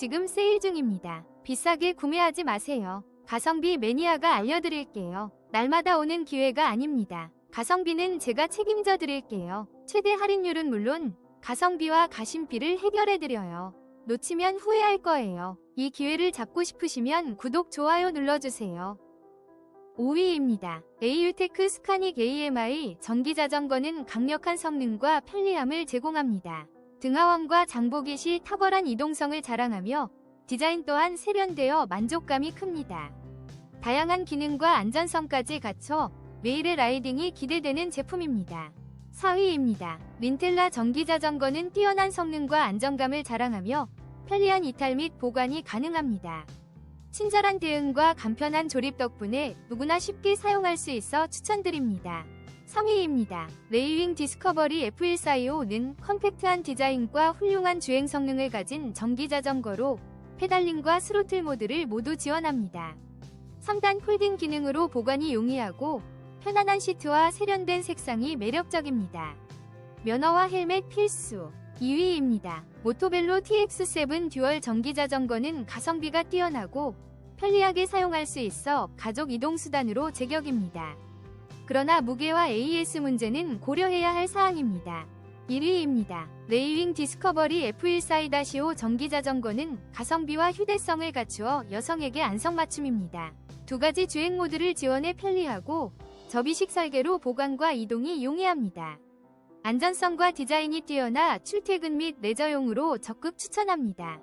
지금 세일 중입니다. 비싸게 구매하지 마세요. 가성비 매니아가 알려드릴게요. 날마다 오는 기회가 아닙니다. 가성비는 제가 책임져 드릴게요. 최대 할인율은 물론 가성비와 가심비를 해결해 드려요. 놓치면 후회할 거예요. 이 기회를 잡고 싶으시면 구독, 좋아요 눌러주세요. 5위입니다. AU테크 스카닉 AMI 전기자전거는 강력한 성능과 편리함을 제공합니다. 등하원과 장보기 시 탁월한 이동성을 자랑하며 디자인 또한 세련되어 만족감이 큽니다. 다양한 기능과 안전성까지 갖춰 매일의 라이딩이 기대되는 제품입니다. 4위입니다. 린텔라 전기자전거는 뛰어난 성능과 안정감을 자랑하며 편리한 이탈 및 보관이 가능합니다. 친절한 대응과 간편한 조립 덕분에 누구나 쉽게 사용할 수 있어 추천드립니다. 3위입니다. 레이윙 디스커버리 F1425는 컴팩트한 디자인과 훌륭한 주행 성능을 가진 전기 자전거로 페달링과 스로틀 모드를 모두 지원합니다. 3단 폴딩 기능으로 보관이 용이하고 편안한 시트와 세련된 색상이 매력적입니다. 면허와 헬멧 필수 2위입니다. 모토벨로 TX7 듀얼 전기자전거는 가성비가 뛰어나고 편리하게 사용할 수 있어 가족 이동수단으로 제격입니다. 그러나 무게와 AS 문제는 고려해야 할 사항입니다. 1위입니다. 레이윙 디스커버리 F14-5 전기자전거는 가성비와 휴대성을 갖추어 여성에게 안성맞춤입니다. 두 가지 주행 모드를 지원해 편리하고 접이식 설계로 보관과 이동이 용이합니다. 안전성과 디자인이 뛰어나 출퇴근 및 레저용으로 적극 추천합니다.